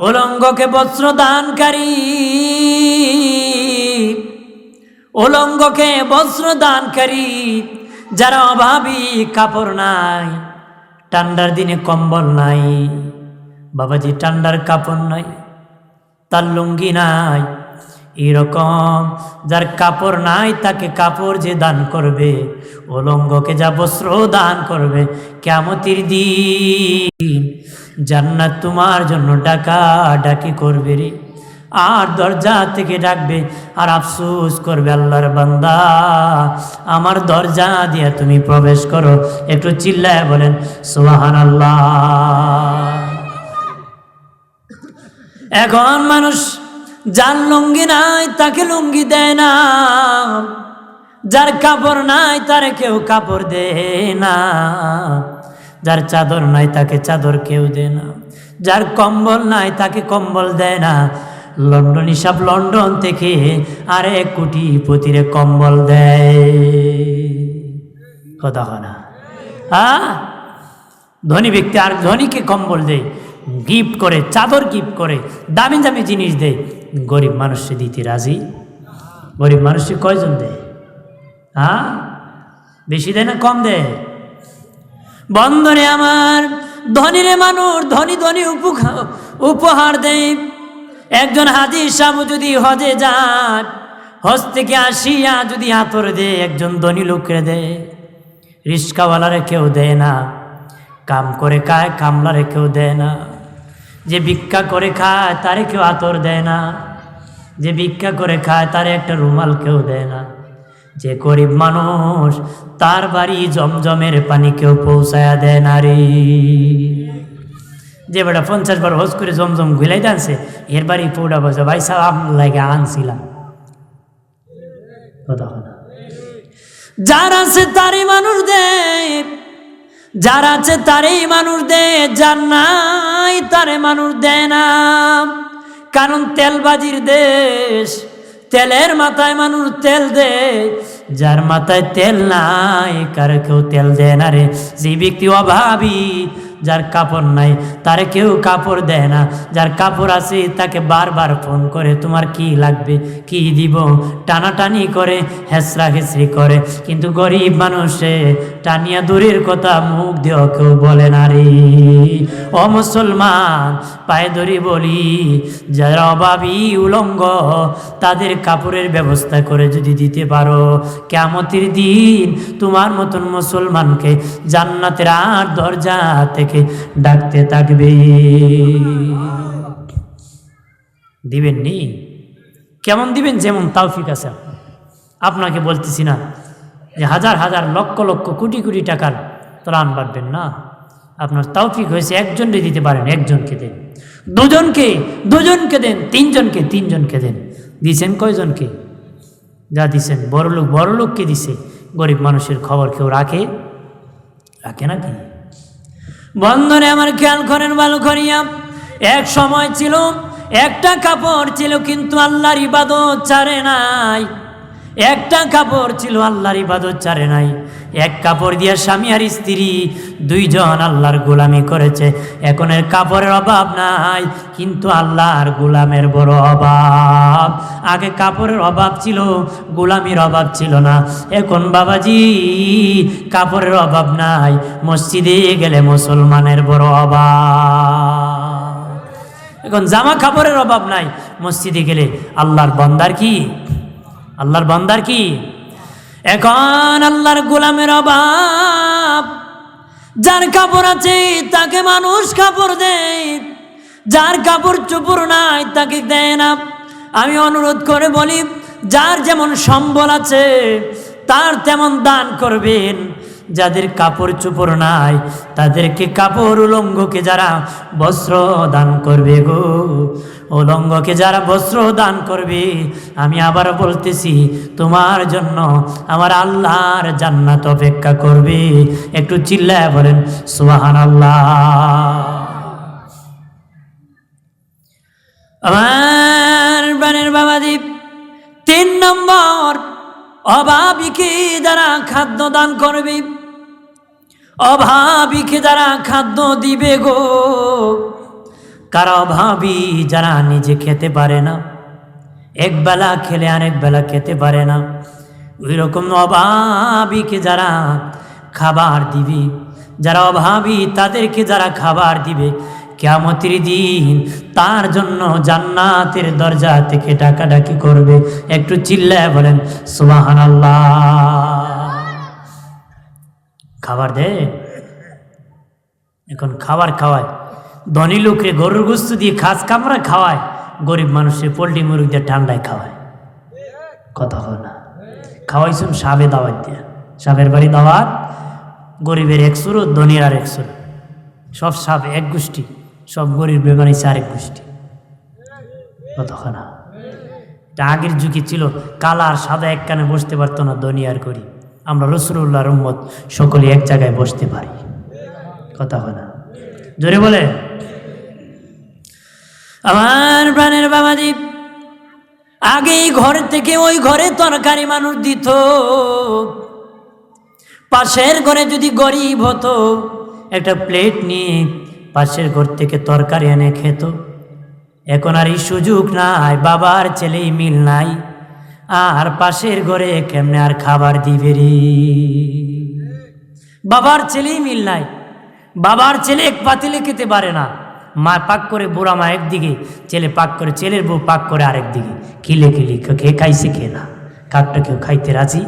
উলঙ্গকে বস্ত্র দানকারী উলঙ্গকে বস্ত্র দানকারী যারা অভাবী কাপড় নাই, ঠান্ডার দিনে কম্বল নাই। বাবাজি, ঠান্ডার কাপড় নাই, তার লুঙ্গি নাই। এরকম যার কাপড় নাই, তাকে কাপড় যে দান করবে, উলঙ্গকে যা বস্ত্র দান করবে কেমতির দিন জান্নাত তোমার জন্য ডাকা ডাকি করবে রে। আর দরজা থেকে ডাকবে, আর আফসোস করবে আল্লাহর বান্দা। আমার দরজা দিয়ে তুমি প্রবেশ করো, একটু চিল্লায় বলেন সোহান আল্লাহ এখন মানুষ যার লুঙ্গি নাই, তাকে লুঙ্গি দেয় না। যার কাপড় নাই, তারে কেউ কাপড় দেয় না। যার চাদর নাই তাকে চাদর কেউ দেয় না। যার কম্বল নাই তাকে কম্বল দেয় না। লন্ডন হিসাব লন্ডন থেকে আরে কোটি পতিরে কম্বল দেয়। কথা হয় না। হ্যাঁ ধনী ব্যক্তি আর ধনীকে কম্বল দেয় গিফট করে, চাদর গিফট করে, দামি দামি জিনিস দেয়। গরিব মানুষকে দিতে রাজি? গরিব মানুষকে কয়জন দেয়? হ্যাঁ বেশি দেয় না কম দেয়? বন্ধনে আমার ধনীরে মানুষ, ধনী ধনী উপহার দেয়। একজন হাজির সাহেব যদি হজে যান হজ থেকে আসিয়া যদি আতর দেয়, একজন ধনী লোকরে দেয়। রিস্কাওয়ালারে কেউ দেয় না, কাম করে খায়, কামলারে কেউ দেয় না। যে ভিক্ষা করে খায়, তারে কেউ আতর দেয় না। যে ভিক্ষা করে খায়, তারে একটা রুমাল কেউ দেয় না। যে গরিব মানুষ, তার বাড়ি জমজমের পানি কেউ পৌঁছায়া দেয় না রে। যে বেটা পঞ্চাশ বার হজ করে জমজম ঘুলাই দানছে এর বাড়ি পৌড়া বসে ভাই সাহেব লাগে আনছিলাম। যার আছে তারই মানুষ দেয় যার আছে তারই মানুষ দেয় যার নাই তারে মানুষ দেয় না। কারণ তেলবাজির দেশ, তেলের মাথায় মানুষ তেল দেয় যার মাথায় তেল নাই, কার কেউ তেল দেয় না রে। যে ব্যক্তি অভাবী, যার কাপড় নাই, তারে কেউ কাপড় দেয় না। যার কাপড় আছে, তাকে বারবার ফোন করে, তোমার কি লাগবে? কি দিব? টানাটানি করে, হেসরা হেসরি করে। কিন্তু গরিব মানুষে টানিয়া দূরের কথা মুখ দিয়েও কেউ বলে না রে। ও মুসলমান, পায়ে ধরি বলি, যারা অভাবী উলঙ্গ, তাদের কাপড়ের ব্যবস্থা করে যদি দিতে পারো কেমতির দিন তোমার মতন মুসলমানকে জান্নাতের আর দরজা থেকে ডাকতে থাকবে। দিবেন নি? কেমন দিবেন যেমন তাওফিক আছে। আপনাকে বলতেছি না। যে হাজার হাজার লক্ষ লক্ষ কোটি কোটি টাকার ত্রাণ বাড়বেন না। আপনার তাওফিক হয়েছে একজনকে দিতে পারেন, একজনকে দেন। দুজনকে দুজনকে দেন, তিনজনকে তিনজনকে দেন। দিছেন কয়জনকে? যা দিছেন, বড়লোক, বড়লোককে দিছে। গরিব মানুষের খবর কেউ রাখে? রাখে নাকি? বন্ধনে আমার খেয়াল করেন ভালো করিয়া এক সময় ছিল, একটা কাপড় ছিল, কিন্তু আল্লাহর ইবাদত ছাড়ে নাই। একটা কাপড় ছিল আল্লাহর ইবাদত ছাড়ে নাই। এক কাপড় দিয়ে স্বামী আর স্ত্রী, দুইজন আল্লাহর গোলামি করেছে। এখন এর কাপড়ের অভাব নাই, কিন্তু আল্লাহর গোলামের বড় অভাব। আগে কাপড়ের অভাব ছিল, গোলামির অভাব ছিল না। এখন বাবাজি, কাপড়ের অভাব নাই, মসজিদে গেলে মুসলমানের বড় অভাব। এখন জামা কাপড়ের অভাব নাই, মসজিদে গেলে আল্লাহর বন্দার কি? আল্লাহর বান্দার কি? এখন আল্লাহর গোলামের অভাব। যার কাপড় আছে তাকে মানুষ কাপড় দেয়। যার কাপড় চুপুর নাই তাকে দেয় না। আমি অনুরোধ করে বলি, যার যেমন সম্বল আছে, তার তেমন দান করবেন। যাদের কাপড় চুপড় নাই, তাদেরকে কাপড় উলঙ্গকে যারা বস্ত্র দান করবে গো। উলঙ্গকে যারা বস্ত্র দান করবে, আমি আবার বলতেছি, তোমার জন্য আমার আল্লাহর জান্নাত অপেক্ষা করবে। একটু চিল্লায় বলেন সুবাহান আল্লাহ আমার বানের বাবাদীপ তিন নম্বর অভাবীকে যারা খাদ্য দান করবে? অভাবীকে যারা খাদ্য দিবে গো, কারা অভাবী যারা নিজে খেতে পারে না? এক বেলা খেলে আরেক বেলা খেতে পারে না। ওই রকম অভাবীকে যারা খাবার দিবে, যারা অভাবী তাদেরকে যারা খাবার দিবে কেমতির দিন তার জন্য জান্নাতের দরজা থেকে ডাকাডাকি করবে। একটু চিল্লায় বলেন সুবাহান খাবার দে। এখন খাবার খাওয়ায়। ধনী লোকরে গরুর গোস্ত দিয়ে খাস কামড়া খাওয়ায়। গরিব মানুষের পোলট্রি মুরগ দিয়ে ঠান্ডায় খাওয়ায়। কথা হয় না। খাওয়াইছুন সাবে দাওয়াত দিয়ে। সাবের বাড়ি দাওয়াত, গরিবের এক সুর ধনীর আর এক সুর সব সাপ এক গোষ্ঠী, সব গরিব বানিয়েছে আরেক গোষ্ঠী। এটা আগের যুগে ছিল। কালা আর সাদা এক কানে বসতে পারতো না ধনী আর গরিব। আমরা রসুল্লাহ রহমত সকলে এক জায়গায় বসতে পারি। কথা হয় না। জোরে বলে আমার প্রাণের বাবাজি আগে ঘর থেকে ওই ঘরে তরকারি মানুষ দিত। পাশের ঘরে যদি গরিব হতো, একটা প্লেট নিয়ে পাশের ঘর থেকে তরকারি এনে খেত। এখন আর এই সুযোগ নাই, বাবার ছেলেই মিল নাই। আর পাশের ঘরে কেমনে আর খাবার দিবে রে? বাবার ছেলেই মিল নাই। বাবার ছেলে এক পাতিলে খেতে পারে না। মা পাক করে বুড়া মা একদিকে, ছেলে পাক করে, ছেলের বউ পাক করে আরেক দিকে। খিলে খিলি খেয়ে খাইছে খেয়ে না? কাকটা কেউ খাইতে রাজি?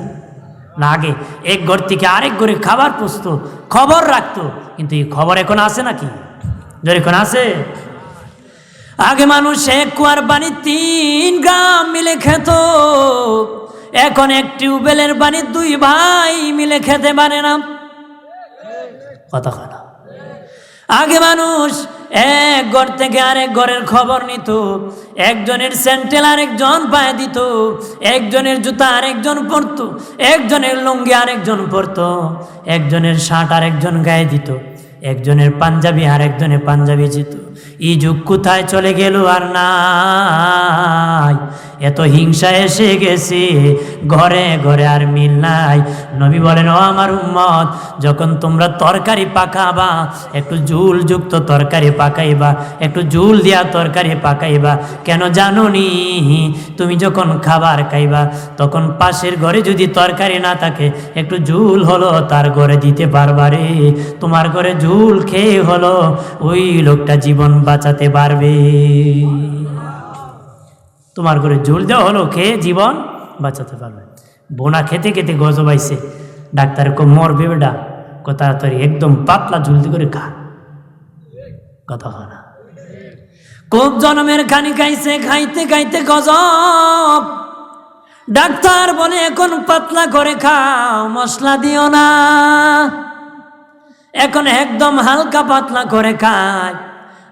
না, আগে এক ঘর থেকে আরেক ঘরে খাবার পুষত, খবর রাখতো। কিন্তু এই খবর এখন আছে নাকি? এখন আছে? আগে মানুষ এক কুয়ার পানি তিন গ্রাম মিলে খেত। এখন এক টিউবওয়েলের পানি দুই ভাই মিলে খেতে পারে না। কথা কথা আগে মানুষ এক ঘর থেকে আরেক ঘরের খবর নিত। একজনের স্যান্টেল আরেকজন পায়ে দিত। একজনের জুতা আরেকজন পরতো। একজনের লুঙ্গি আরেকজন পরতো। একজনের শার্ট আরেকজন গায়ে দিত। একজনের পাঞ্জাবি আরেকজনের পাঞ্জাবি যেত এই যুগ কোথায় চলে গেল আর নাই? এত হিংসা এসে গেছে, ঘরে ঘরে আর মিল নাই। নবী বলেন, ও আমার উম্মত, যখন তোমরা তরকারি পাকাবা, একটু জুল যুক্ত তরকারি পাকাইবা, একটু জুল দিয়া তরকারি পাকাইবা, কেন জানো নি তুমি যখন খাবার খাইবা, তখন পাশের ঘরে যদি তরকারি না থাকে, একটু জুল হলো, তার ঘরে দিতে পারবা রে। তোমার ঘরে ঝুল খেয়ে হলো, ওই লোকটা জীবন বাঁচাতে পারবে। তোমার করে ঝুল দেওয়া হলো, খেয়ে জীবন বাঁচাতে পারবে। বোনা খেতে খেতে গজব আইছে ডাক্তার কো, মরবে বেটা। কো তাড়াতাড়ি একদম পাতলা ঝুলতে করে খা। কথা না। খুব জনমের খানি খাইছে, খাইতে খাইতে গজব। ডাক্তার বলে, এখন পাতলা করে খাও, মশলা দিও না। এখন একদম হালকা পাতলা করে খায়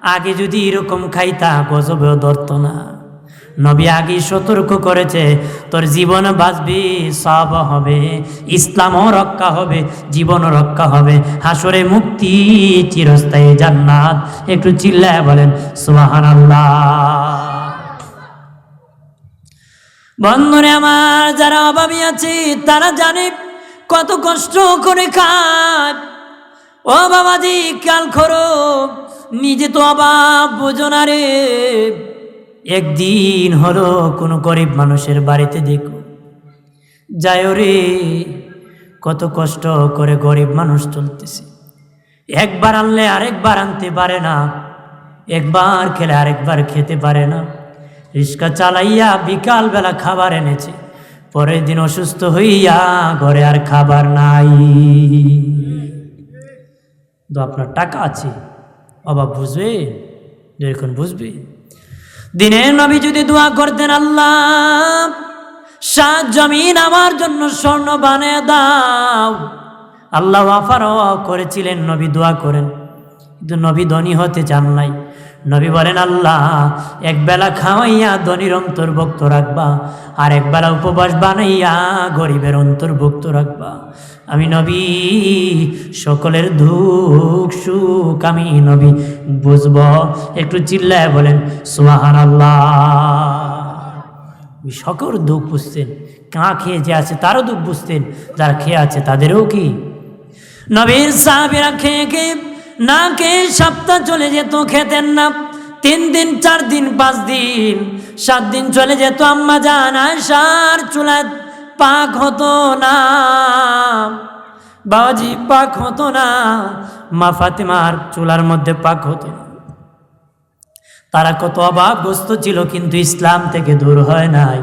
আগে যদি এরকম খাইতা, গজবেও ধরত না। নবী আগে সতর্ক করেছে, তোর জীবন বাঁচবি, সব হবে, ইসলামও রক্ষা হবে, জীবনও রক্ষা হবে। হাসরে মুক্তি চিরস্থায়ী জান্নাত। একটু চিল্লায় বলেন সুবাহান বন্ধুরে আমার, যারা অভাবী আছে, তারা জানে কত কষ্ট করে খায়। ও বাবাজি, কাল খরো নিজে তো অভাব, বোঝো না রে। একদিন হলো কোনো গরিব মানুষের বাড়িতে দেখো। যায় রে, কত কষ্ট করে গরিব মানুষ চলতেছে। একবার আনলে আরেকবার আনতে পারে না। একবার খেলে আরেকবার খেতে পারে না। রিক্সা চালাইয়া বিকালবেলা খাবার এনেছে। পরের দিন অসুস্থ হইয়া ঘরে আর খাবার নাই। তো আপনার টাকা আছে? অভাব বুঝবে? যেরকম বুঝবে? দিনের নবী যদি দোয়া করতেন, আল্লাহ, সাত জমিন আমার জন্য স্বর্ণ বানিয়ে দাও। আল্লাহ আফার করেছিলেন, নবী দোয়া করেন। কিন্তু নবী ধনী হতে চান নাই। নবী বলেন, আল্লাহ, এক বেলা খাওয়াইয়া ধনীর অন্তর্ভুক্ত রাখবা আর এক বেলা উপবাস বানাইয়া গরিবের অন্তর্ভুক্ত রাখবা। আমি নবী, সকলের দুঃখ সুখ আমি নবী। বুঝব? একটু চিল্লায় বলেন সুহান আল্লাহ সকল দুঃখ বুঝতেন। কা খেয়ে যে আছে তারও দুঃখ বুঝতেন। যারা খেয়ে আছে তাদেরও কি? নবীর সাহাবিরা খেয়ে খেয়ে না কে সপ্তাহ চলে যেত খেতেন না তিন দিন, চার দিন, পাঁচ দিন, সাত দিন চলে যেত আম্মা জান আয়সার চুলায়। পাক হতো না। বাবাজি, পাক হতো না। মা ফাতেমার চুলার মধ্যে পাক হতো না। তারা কত অভাবগ্রস্ত ছিল, কিন্তু ইসলাম থেকে দূর হয় নাই।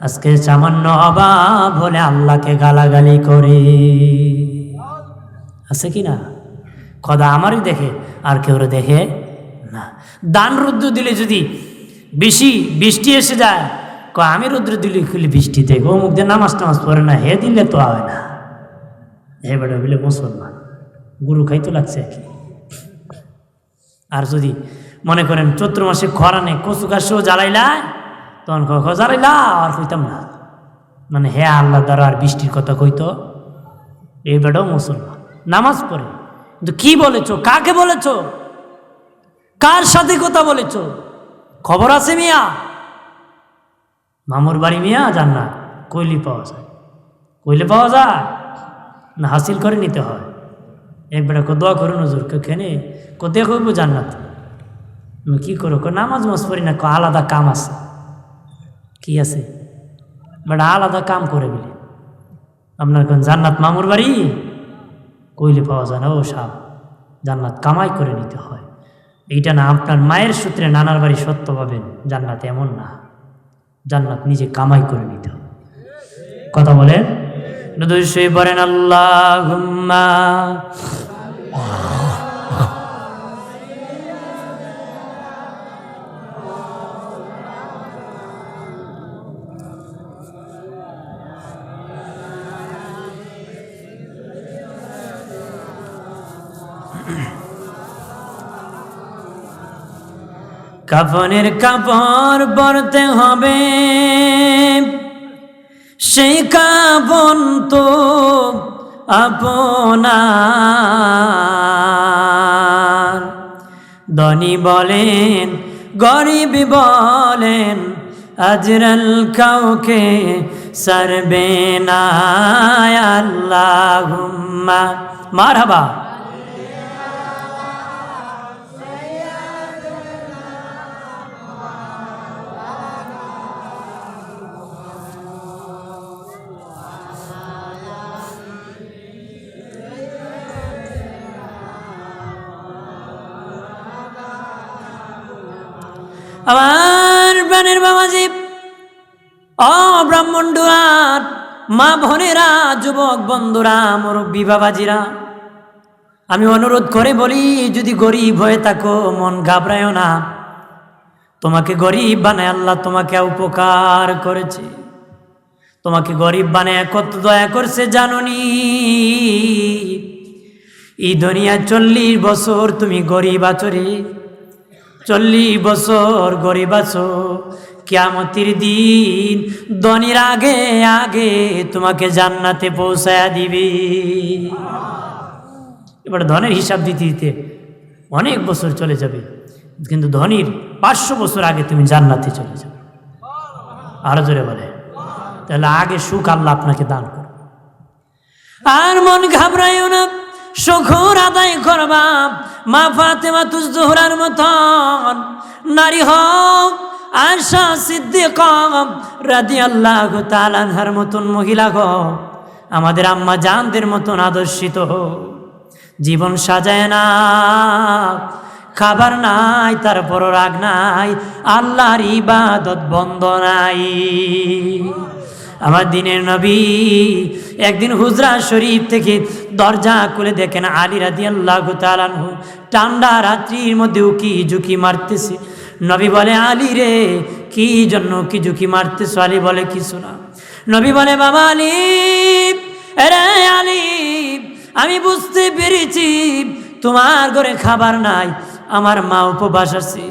আজকে সামান্য অভাব হলে আল্লাহকে গালাগালি করে। আছে কি না? খদা আমারই দেখে, আর কেউ দেখে না। দান রুদ্র দিলে যদি বেশি বৃষ্টি এসে যায় ক আমি রুদ্র দিলে খুলি বৃষ্টি দেখ মুখ দিয়ে নামাজ টামাজ পড়ে না, হে দিলে তো হয় না। হে বেটা, বলে মুসলমান, গুরু খাইতো লাগছে। কি আর যদি মনে করেন চৈত্র মাসে খরা নেই, কচু গাছও জ্বালাইলা, তখন জ্বালাইলা, আর কইতাম না। মানে হে আল্লাহ দ্বারা আর বৃষ্টির কথা কইতো এই বেটাও মুসলমান, নামাজ পড়ে। কি বলেছ? কাকে বলেছ? কার সাথে কথা বলেছ? খবর আছে মিয়া? মামুর বাড়ি মিয়া যান না কইলি পাওয়া যায়। কইলে পাওয়া যায়? না, হাসিল করে নিতে হয়। এক বেটা কো দোয়া করুন নজর কেনে কো দেখো জান্নাত। কি করো? কো নামাজ মাজ পড়ি না, কো আলাদা কাম আছে। কি আছে? বেটা আলাদা কাম করে বলে আপনার কোন জান্নাত মামুর বাড়ি? কইলে পাওয়া যায় না, ও সাপ। জান্নাত কামাই করে নিতে হয়। এইটা না, আপনার মায়ের সূত্রে নানার বাড়ি সত্য পাবেন, জান্নাত এমন না। জান্নাত নিজে কামাই করে নিতে হবে। কথা বলেন? নদুশই বলেন আল্লাহ কাফনের কাপড় পরতে হবে। সেই কাপন তো আপনার। ধনী বলেন, গরিব বলেন, আজরাল কাউকে সারবে না। আল্লাহ মারহাবা। আমার প্রাণের বাবাজি, অ ডুয়ার মা ভনেরা যুবক বন্ধুরা, মুরব্বী বাবাজিরা, আমি অনুরোধ করে বলি, যদি গরিব হয়ে থাকো, মন ঘাবড়ায় না। তোমাকে গরিব বানায় আল্লাহ তোমাকে উপকার করেছে। তোমাকে গরিব বানায় কত দয়া করছে জাননি। এই দুনিয়া চল্লিশ বছর তুমি গরিব আচরে। চল্লিশ বছর গরিব আছো, কেয়ামতির দিন ধনির আগে আগে তোমাকে জান্নাতে পৌঁছায়া দিবি। এবার ধনের হিসাব দিতে দিতে অনেক বছর চলে যাবে, কিন্তু ধনির পাঁচশো বছর আগে তুমি জান্নাতে চলে যাবে। আরও জোরে বলে, তাহলে আগে সুখ আল্লাহ আপনাকে দান করবে আর মন ঘাবড়াইও না শখর আদায় করবা। মা ফাতেমা তুজ জোহরার মতন নারী হোক আশা সিদ্দিক রাদি আল্লাহ তালানহার মতন মহিলা গো আমাদের আম্মা জানদের মতন আদর্শিত হোক। জীবন সাজায় না, খাবার নাই তারপর রাগ নাই, আল্লাহর ইবাদত বন্ধ নাই। আমার দিনের নবী একদিন হুজরা শরীফ থেকে দরজা খুলে দেখেন আলী রাদি আল্লাহ তালানহু ঠান্ডা রাত্রির মধ্যে উকি ঝুঁকি মারতেছে। নবী বলে, আলী রে, কি জন্য কি ঝুঁকি মারতেছ? আলী বলে, কিছু না। নবী বলে, বাবা আলী রে আলী আমি বুঝতে পেরেছি তোমার ঘরে খাবার নাই, আমার মা উপবাস আছে,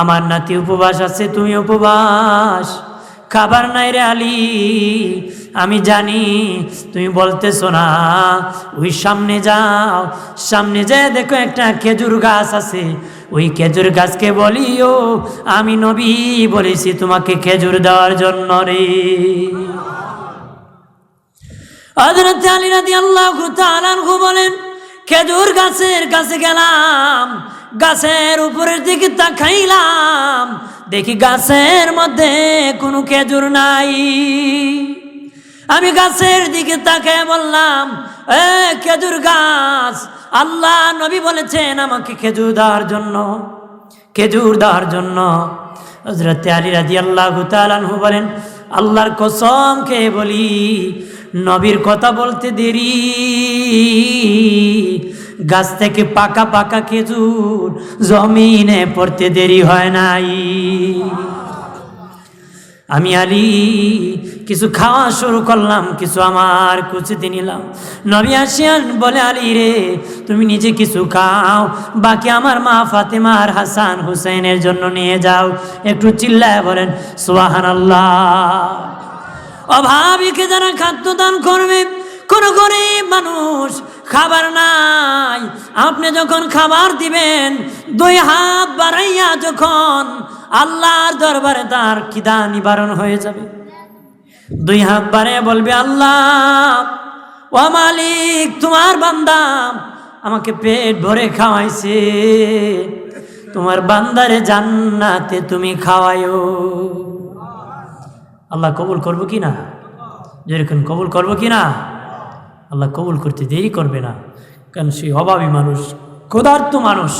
আমার নাতি উপবাস আছে, তুমি উপবাস। খাবার নাই রে আলী। আমি জানি তুমি বলতেছো না। ওই সামনে যাও, সামনে যেয়ে দেখো একটা খেজুর গাছ আছে। ওই খেজুর গাছকে বলিও, আমি নবী বলেছি তোমাকে খেজুর দেওয়ার জন্য রে। বলেন, খেজুর গাছের কাছে গেলাম, গাছের উপরের দিকে তাকাইলাম। দেখি গাছের মধ্যে কোনো খেজুর নাই। আমি গাছের দিকে তাকে বললাম, এ খেজুর গাছ, আল্লাহ নবী বলেছেন আমাকে খেজুর দেওয়ার জন্য, খেজুর দেওয়ার জন্য। হজরত আলী রাজি আল্লাহ তালানহু বলেন, আল্লাহর কসম খেয়ে বলি, নবীর কথা বলতে দেরি। গাছ থেকে পাকা পাকা খেজুর জমিনে পড়তে দেরি হয় নাই। আমি আলী, কিছু খাওয়া শুরু করলাম, কিছু আমার কুচিতে নিলাম। নবী আসিয়ান বলে, আলী রে, তুমি নিজে কিছু খাও, বাকি আমার মা ফাতেমা আর হাসান হুসেনের জন্য নিয়ে যাও। একটু চিল্লায় বলেন সোহান আল্লাহ অভাবীকে যারা খাদ্য দান করবে, কোন গরিব মানুষ খাবার নাই। আপনি যখন খাবার দিবেন, দুই হাত বাড়াইয়া যখন আল্লাহর দরবারে তার কিদা নিবারণ হয়ে যাবে। দুই হাত বাড়ে বলবে, আল্লাহ, ও মালিক, তোমার বান্দা আমাকে পেট ভরে খাওয়াইছে। তোমার বান্দারে জান্নাতে তুমি খাওয়াইও। আল্লাহ কবুল করব কি না? যেরকম কবুল করব কি না? আল্লাহ কবুল করতে দেরি করবে না। কারণ সেই অভাবী মানুষ, ক্ষুধার্ত মানুষ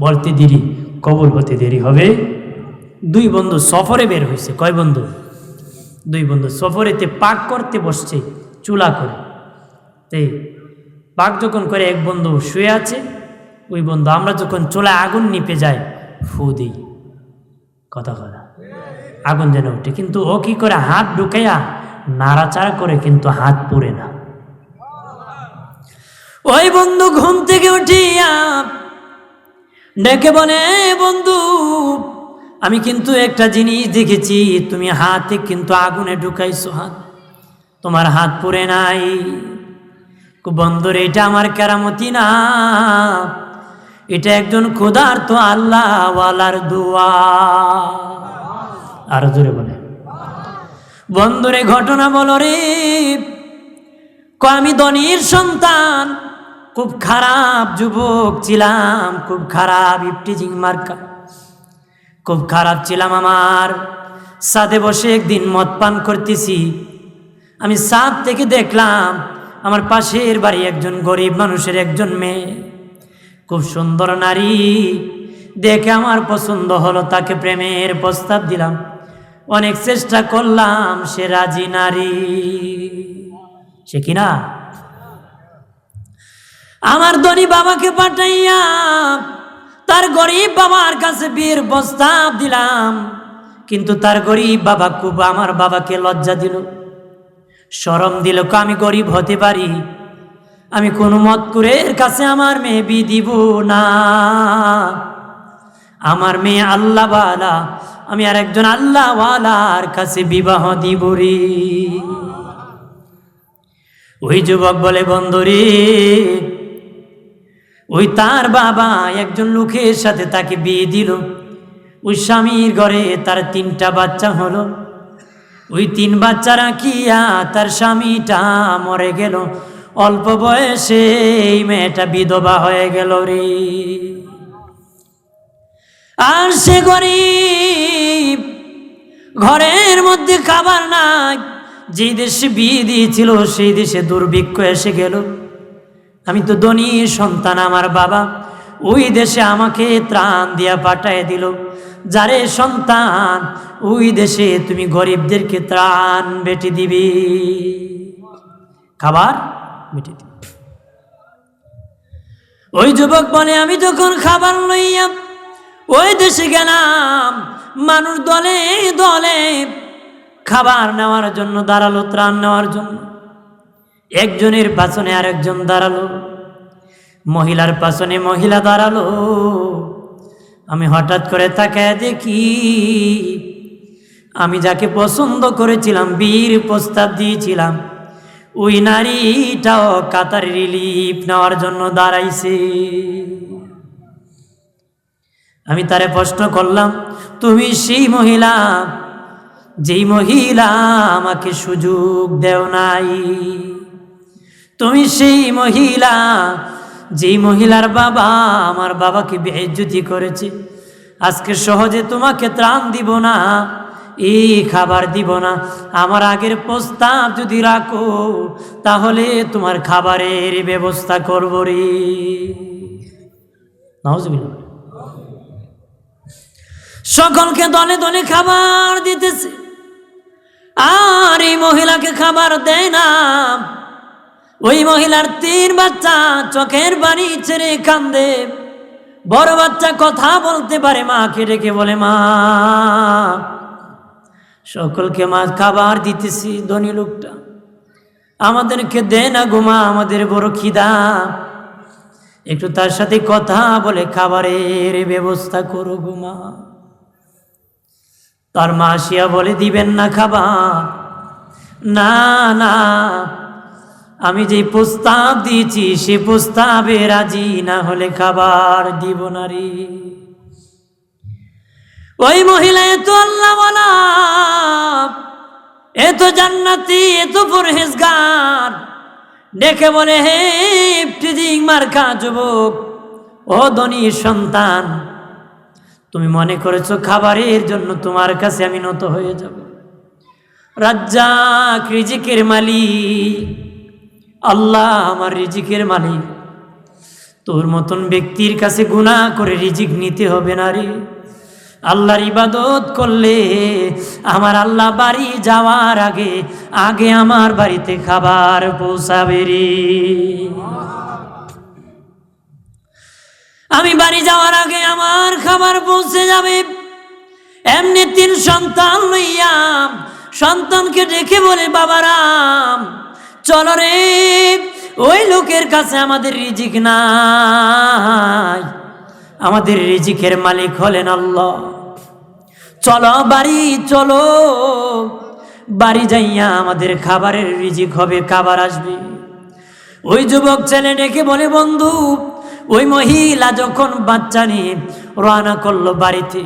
বলতে দেরি, কবুল হতে দেরি হবে। দুই বন্ধু সফরে বের হয়েছে। কয় বন্ধু? দুই বন্ধু সফরেতে পাক করতে বসছে চুলা করে। তে পাক যখন করে, এক বন্ধু শুয়ে আছে, ওই বন্ধু আমরা যখন চুলায় আগুন নিপে যাই, ফু দিই। কথা কথা আগুন যেন উঠে কিন্তু ও কি করে হাত ঢুকাইয়া নাড়াচাড়া করে, কিন্তু হাত পুড়ে না। ওই বন্ধু ঘুম থেকে উঠিয়া ডেকে বলে বন্ধু, আমি কিন্তু একটা জিনিস দেখেছি, তুমি হাতে কিন্তু আগুনে ঢুকাইছো হাত তোমার হাত পুড়ে নাই। বন্ধুর, এটা আমার কেরামতি না। এটা একজন ক্ষুধার্ত আল্লাহওয়ালার দোয়া। আরও জোরে বলে, বন্ধুরে, ঘটনা বলো রে আমি ধনির সন্তান খুব খারাপ যুবক ছিলাম, খুব খারাপ ইফটিজিং মার্কা। খুব খারাপ ছিলাম আমার। সাথে বসে একদিন মদ পান করতেছি। আমি সাত থেকে দেখলাম, আমার পাশের বাড়ি একজন গরিব মানুষের একজন মেয়ে। খুব সুন্দর নারী। দেখে আমার পছন্দ হলো, তাকে প্রেমের প্রস্তাব দিলাম। অনেক চেষ্টা করলাম, সে রাজি নারী। সে কিনা আমার ধনী বাবাকে পাঠাইয়া তার গরিব বাবার কাছে বীর প্রস্তাব দিলাম। কিন্তু তার গরিব বাবা খুব, আমার বাবাকে লজ্জা দিল। সরম দিল আমি গরিব হতে পারি। আমি কোনো মতকুরের কাছে আমার মেয়ে বি দিব না। আমার মেয়ে আল্লাহওয়ালা, আমি আর একজন আল্লাহওয়ালার কাছে বিবাহ দিব রে। ওই যুবক বলে বন্ধুরে ওই তার বাবা একজন লোকের সাথে তাকে বিয়ে দিল। ওই স্বামীর ঘরে তার তিনটা বাচ্চা হলো। ওই তিন বাচ্চা রাখিয়া তার স্বামীটা মরে গেল। অল্প বয়সে এই মেয়েটা বিধবা হয়ে গেল রে। আর সে গরিব, ঘরের মধ্যে খাবার নাই। যে দেশে বিয়ে দিয়েছিল, সেই দেশে দুর্ভিক্ষ এসে গেল। আমি তো ধনী সন্তান আমার বাবা। ওই দেশে আমাকে ত্রাণ দিয়া পাঠায় দিল। যারে সন্তান, ওই দেশে তুমি গরিবদেরকে ত্রাণ বেটে দিবি। খাবার বেটে দিবি। ওই যুবক বলে, আমি যখন খাবার লইয়া ওই দেশে গেলাম, মানুষ দলে দলে খাবার নেওয়ার জন্য দাঁড়াল ত্রাণ নেওয়ার জন্য একজনের পাছনে আরেকজন দাঁড়াল, মহিলার পাছনে মহিলা দাঁড়াল। আমি হঠাৎ করে তাকায় দেখি, আমি যাকে পছন্দ করেছিলাম, বীর প্রস্তাব দিয়েছিলাম। ওই নারীটাও কাতার রিলিফ নেওয়ার জন্য দাঁড়াইছে। আমি তারে প্রশ্ন করলাম, তুমি সেই মহিলা? যেই মহিলা আমাকে সুযোগ দেও নাই? তুমি সেই মহিলা, যেই মহিলার বাবা আমার বাবাকে বেজ্জুতি করেছে। আজকে সহজে তোমাকে ত্রাণ দিব না, এই খাবার দিব না। আমার আগের প্রস্তাব যদি রাখো, তাহলে তোমার খাবারের ব্যবস্থা করব রে। সকলকে দলে দলে খাবার দিতেছে। আর এই মহিলাকে খাবার দেয় না। ওই মহিলার তিন বাচ্চা চোখের বাড়ি ছেড়ে কান্দে। বড় বাচ্চা কথা বলতে পারে মাকে ডেকে বলে, মা, সকলকে মা, খাবার দিতেছি ধনী লোকটা। আমাদেরকে দে না ঘুমা আমাদের বড় খিদা। একটু তার সাথে কথা বলে, খাবারের ব্যবস্থা করো গোমা তার মা আসিয়া বলে, দিবেন না খাবার। না না আমি যে প্রস্তাব দিয়েছি, সে প্রস্তাবে রাজি না হলে খাবার দিব না রে। ওই মহিলা এত আল্লাহ এত জান্নাতি, এত পরহেজগার। ডেকে বলে, হে প্রিজিং মার্কা যুবক, ও ধনী সন্তান, তুমি মনে করেছ খাবারের জন্য তোমার কাছে আমি নত হয়ে যাব? রাজ্জাক রিজিকের মালিক আল্লাহ আমার রিজিকের মালিক। তোর মতন ব্যক্তির কাছে গুণা করে রিজিক নিতে হবে না রে। আল্লাহর ইবাদত করলে আমার আল্লাহ বাড়ি যাওয়ার আগে আগে আমার বাড়িতে খাবার পৌঁছাবে রে। আমি বাড়ি যাওয়ার আগে আমার খাবার পৌঁছে যাবে। এমনি তিন সন্তান লইয়া সন্তানকে ডেকে বলে, বাবারাম চলো রে, ওই লোকের কাছে আমাদের রিজিক নাই। আমাদের রিজিকের মালিক হলেন আল্লাহ। চলো বাড়ি চলো। বাড়ি যাইয়া আমাদের খাবারের রিজিক হবে, খাবার আসবে। ওই যুবক ছেলে ডেকে বলে, বন্ধু, ওই মহিলা যখন বাচ্চা নিয়ে রওনা করল বাড়িতে,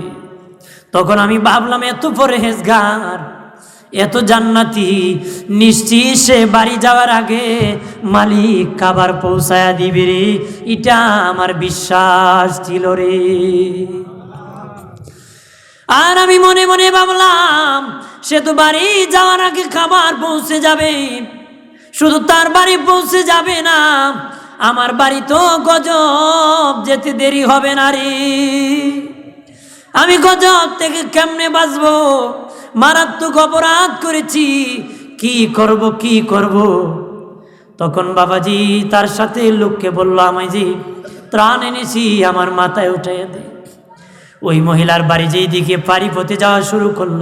তখন আমি ভাবলাম, এত পরহেজগার এত জান্নাতি নিশ্চিত সে বাড়ি যাওয়ার আগে মালিক খাবার পৌঁছায়া দিবে রে, এটা আমার বিশ্বাস ছিল রে। আর আমি মনে মনে ভাবলাম, সে তো বাড়ি যাওয়ার আগে খাবার পৌঁছে যাবে, শুধু তার বাড়ি পৌঁছে যাবে না, আমার বাড়ি তো গজব যেতে দেরি হবে না রে। আমি গজব থেকে কেমনে বাঁচবো? মারাত্মক অপরাধ করেছি। কি করব কি করব? তখন বাবাজি তার সাথে লোককে বলল জি ত্রাণ এনেছি, আমার মাথায় উঠাইয়া দে। ওই মহিলার বাড়ি যেই দিকে পারি পথে যাওয়া শুরু করল।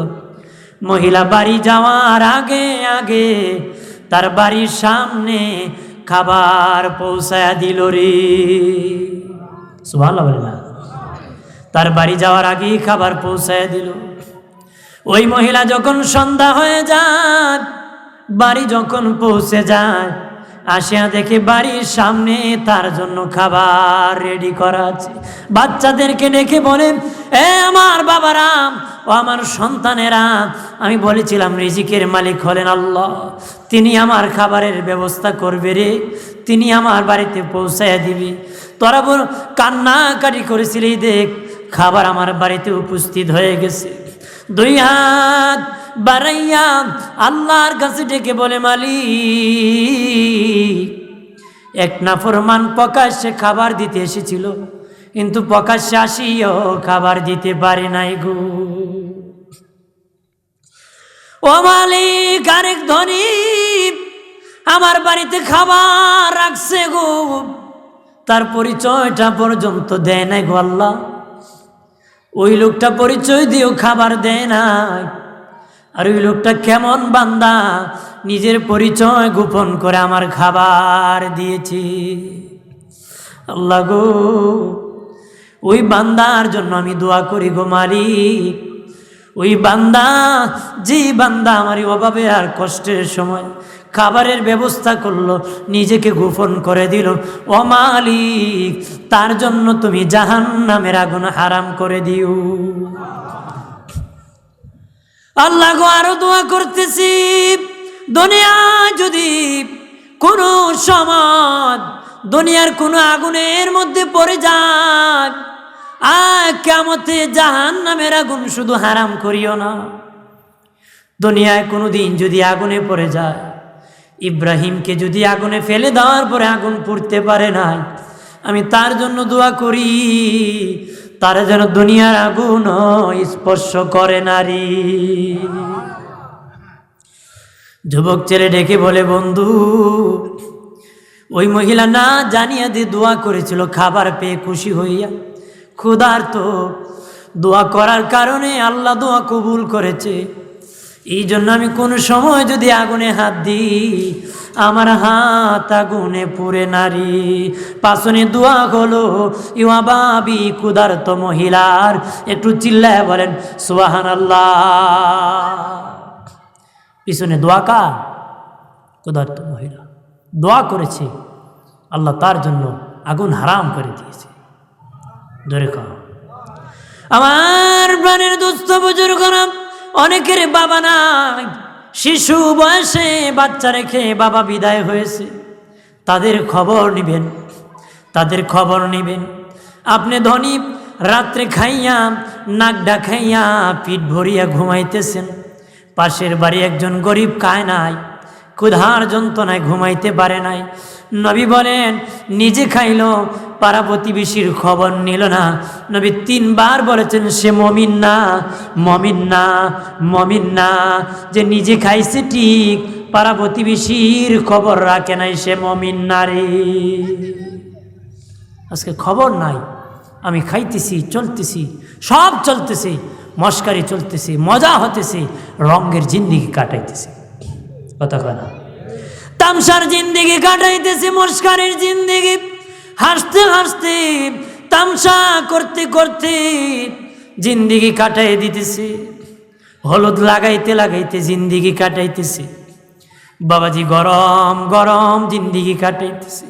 মহিলা বাড়ি যাওয়ার আগে আগে তার বাড়ির সামনে খাবার পৌঁছায়া দিল রে। সুভালো তার বাড়ি যাওয়ার আগেই খাবার পৌঁছায় দিল। ওই মহিলা যখন সন্ধ্যা হয়ে যায়, বাড়ি যখন পৌঁছে যায়, আসিয়া দেখে বাড়ির সামনে তার জন্য খাবার রেডি করা আছে। বাচ্চাদেরকে ডেকে বলে, এ আমার বাবারাম ও আমার সন্তানেরা, আমি বলেছিলাম রিজিকের মালিক হলেন আল্লাহ। তিনি আমার খাবারের ব্যবস্থা করবে রে, তিনি আমার বাড়িতে পৌঁছাইয়া দিবি। তোরা কান্নাকাটি করেছিলি, দেখ, খাবার আমার বাড়িতে উপস্থিত হয়ে গেছে। দুই হাত বাড়াইয়া আল্লাহর কাছে ডেকে বলে, মালিক, এক নাফরমান প্রকাশ্যে খাবার দিতে এসেছিল, কিন্তু প্রকাশ্যে আসিও খাবার দিতে পারে নাই গো। ও মালিক, আরেক ধনী আমার বাড়িতে খাবার রাখছে গো, তার পরিচয়টা পর্যন্ত দেয় নাই গো আল্লাহ। ওই লোকটা পরিচয় দিয়েও খাবার দেয় নাই। আর ওই লোকটা কেমন বান্দা, নিজের পরিচয় গোপন করে আমার খাবার দিয়েছি। আল্লাহ গো, ওই বান্দার জন্য আমি দোয়া করি গো মালিক। ওই বান্দা যে বান্দা আমার অভাবে আর কষ্টের সময় খাবারের ব্যবস্থা করল, নিজেকে গোপন করে দিল। ও মালিক, তার জন্য তুমি জাহান নামের আগুন হারাম করে দিও। আল্লাহ গো, আরও দোয়া করতেছি, দুনিয়া যদি কোনো সমাজ দুনিয়ার কোনো আগুনের মধ্যে পড়ে যাক আর কেমতে জাহান নামের আগুন শুধু হারাম করিও না। দুনিয়ায় কোনো দিন যদি আগুনে পড়ে যায় ইব্রাহিমকে যদি আগুনে ফেলে দেওয়ার পরে আগুন পুড়তে পারে নাই, আমি তার জন্য দোয়া করি, তার যেন দুনিয়ার আগুন স্পর্শ করে নারী যুবক ছেলে ডেকে বলে, বন্ধু, ওই মহিলা না জানিয়া দিয়ে দোয়া করেছিল, খাবার পেয়ে খুশি হইয়া। ক্ষুধার তো দোয়া করার কারণে আল্লাহ দোয়া কবুল করেছে। এই জন্য আমি কোন সময় যদি আগুনে হাত দিই, আমার হাত আগুনে পুরে নারী পাশনে দোয়া হলো ইয়া বাবি ক্ষুধার্ত মহিলার। একটু চিল্লায় বলেন সুবাহান আল্লাহ পিছনে দোয়া কার? ক্ষুধার্ত মহিলা। দোয়া করেছে, আল্লাহ তার জন্য আগুন হারাম করে দিয়েছে। ধরে খাও। আমার প্রাণের দুস্থ বুজুর্গরা অনেকের বাবা নাই। শিশু বয়সে বাচ্চা রেখে বাবা বিদায় হয়েছে। তাদের খবর নিবেন, তাদের খবর নিবেন। আপনি ধনী, রাত্রে খাইয়া, নাক ডাকাইয়া, পিঠ ভরিয়া ঘুমাইতেছেন। পাশের বাড়ি একজন গরিব কায় নাই, ক্ষুধার যন্ত্রণায় ঘুমাইতে পারে নাই। নবী বলেন, নিজে খাইল পাড়া প্রতিবেশীর খবর নিল না। নবী তিনবার বলেছেন, সে মমিন না মমিন না মমিন না। যে নিজে খাইছে ঠিক পাড়া প্রতিবেশীর খবর রাখে নাই, সে মমিন না রে আজকে খবর নাই। আমি খাইতেছি, চলতেছি, সব চলতেছে, মস্কারি চলতেছে, মজা হতেছে, রঙের জিন্দিগি কাটাইতেছে। কথা কথা তামসার জিন্দিগি কাটাইতেছে মস্কারের জিন্দিগি। হাসতে হাসতে, তামসা করতে করতে জিন্দিগি কাটাই দিতেছে। হলুদ লাগাইতে লাগাইতে জিন্দিগি কাটাইতেছে। বাবাজি, গরম গরম জিন্দিগি কাটাইতেছে।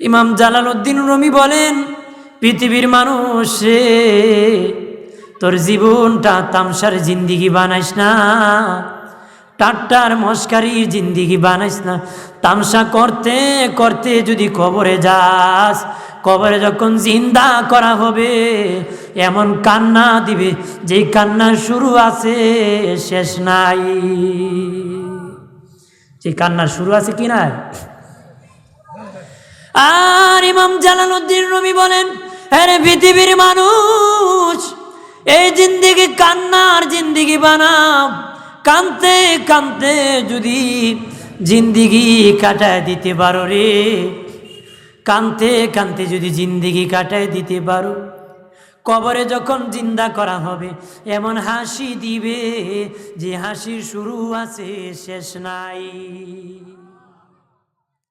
ইমাম জালালউদ্দিন রমি বলেন, পৃথিবীর মানুষ তোর জীবনটা তামসার জিন্দিগি বানাইস না। টাট্টার মস্কারির জিন্দিগি বানাইস না। তামসা করতে করতে যদি কবরে যাস, কবরে যখন জিন্দা করা হবে, এমন কান্না দিবে, যেই কান্নার শুরু আছে, শেষ নাই। যে কান্নার শুরু আছে কি নাই? আর ইমাম জালালউদ্দিন রুমি বলেন আরে পৃথিবীর মানুষ, এই জিন্দিগি কান্নার জিন্দিগি বানাও। কানতে কানতে যদি জিন্দিগি কাটায় দিতে পারো রে। কানতে কানতে যদি জিন্দিগি কাটায় দিতে পারো। কবরে যখন জিন্দা করা হবে, এমন হাসি দিবে যে হাসির শুরু আছে, শেষ নাই।